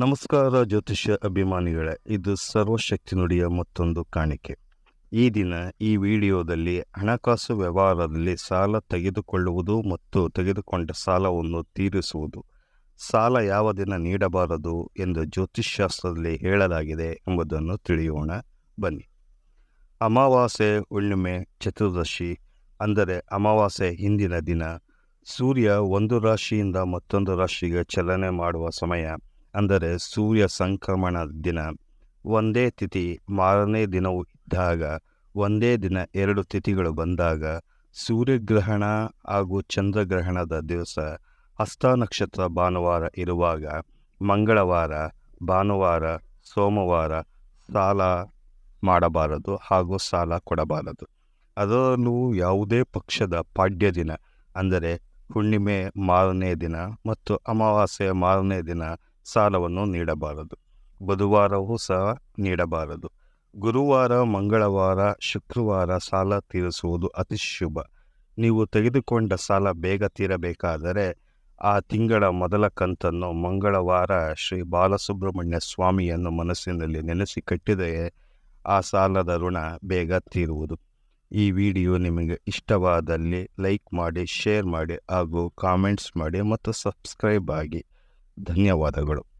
ನಮಸ್ಕಾರ ಜ್ಯೋತಿಷ್ಯ ಅಭಿಮಾನಿಗಳೇ, ಇದು ಸರ್ವಶಕ್ತಿ ನುಡಿಯ ಮತ್ತೊಂದು ಕಾಣಿಕೆ. ಈ ದಿನ ಈ ವಿಡಿಯೋದಲ್ಲಿ ಹಣಕಾಸು ವ್ಯವಹಾರದಲ್ಲಿ ಸಾಲ ತೆಗೆದುಕೊಳ್ಳುವುದು ಮತ್ತು ತೆಗೆದುಕೊಂಡ ಸಾಲವನ್ನು ತೀರಿಸುವುದು, ಸಾಲ ಯಾವ ದಿನ ನೀಡಬಾರದು ಎಂದು ಜ್ಯೋತಿಷ್ಶಾಸ್ತ್ರದಲ್ಲಿ ಹೇಳಲಾಗಿದೆ ಎಂಬುದನ್ನು ತಿಳಿಯೋಣ. ಬನ್ನಿ. ಅಮಾವಾಸ್ಯೆ ಹುಣ್ಣಿಮೆ ಚತುರ್ದಶಿ, ಅಂದರೆ ಅಮಾವಾಸ್ಯೆ ಹಿಂದಿನ ದಿನ, ಸೂರ್ಯ ಒಂದು ರಾಶಿಯಿಂದ ಮತ್ತೊಂದು ರಾಶಿಗೆ ಚಲನೆ ಮಾಡುವ ಸಮಯ. ಅಂದರೆ ಸೂರ್ಯ ಸಂಕ್ರಮಣ ದಿನ. ಒಂದೇ ತಿಥಿ ಮಾರನೇ ದಿನವೂ ಇದ್ದಾಗ, ಒಂದೇ ದಿನ ಎರಡು ತಿಥಿಗಳು ಬಂದಾಗ, ಸೂರ್ಯಗ್ರಹಣ ಹಾಗೂ ಚಂದ್ರಗ್ರಹಣದ ದಿವಸ ಹಸ್ತ ನಕ್ಷತ್ರ ಭಾನುವಾರ ಇರುವಾಗ ಮಂಗಳವಾರ, ಭಾನುವಾರ, ಸೋಮವಾರ ಸಾಲ ಮಾಡಬಾರದು ಹಾಗೂ ಸಾಲ ಕೊಡಬಾರದು. ಅದರಲ್ಲೂ ಯಾವುದೇ ಪಕ್ಷದ ಪಾಡ್ಯ ದಿನ ಅಂದರೆ ಹುಣ್ಣಿಮೆ ಮಾರನೇ ದಿನ ಮತ್ತು ಅಮಾವಾಸ್ಯೆ ಮಾರನೇ ದಿನ ಸಾಲವನ್ನು ನೀಡಬಾರದು. ಬುಧವಾರವೂ ಸಹ ನೀಡಬಾರದು. ಗುರುವಾರ, ಮಂಗಳವಾರ, ಶುಕ್ರವಾರ ಸಾಲ ತೀರಿಸುವುದು ಅತಿ ಶುಭ. ನೀವು ತೆಗೆದುಕೊಂಡ ಸಾಲ ಬೇಗ ತೀರಬೇಕಾದರೆ ಆ ತಿಂಗಳ ಮೊದಲ ಕಂತನ್ನು ಮಂಗಳವಾರ ಶ್ರೀ ಬಾಲಸುಬ್ರಹ್ಮಣ್ಯ ಸ್ವಾಮಿಯನ್ನು ಮನಸ್ಸಿನಲ್ಲಿ ನೆನೆಸಿ ಕಟ್ಟಿದರೆ ಆ ಸಾಲದ ಋಣ ಬೇಗ ತೀರುವುದು. ಈ ವಿಡಿಯೋ ನಿಮಗೆ ಇಷ್ಟವಾದಲ್ಲಿ ಲೈಕ್ ಮಾಡಿ, ಶೇರ್ ಮಾಡಿ ಹಾಗೂ ಕಾಮೆಂಟ್ಸ್ ಮಾಡಿ ಮತ್ತು ಸಬ್ಸ್ಕ್ರೈಬ್ ಆಗಿ. ಧನ್ಯವಾದಗಳು.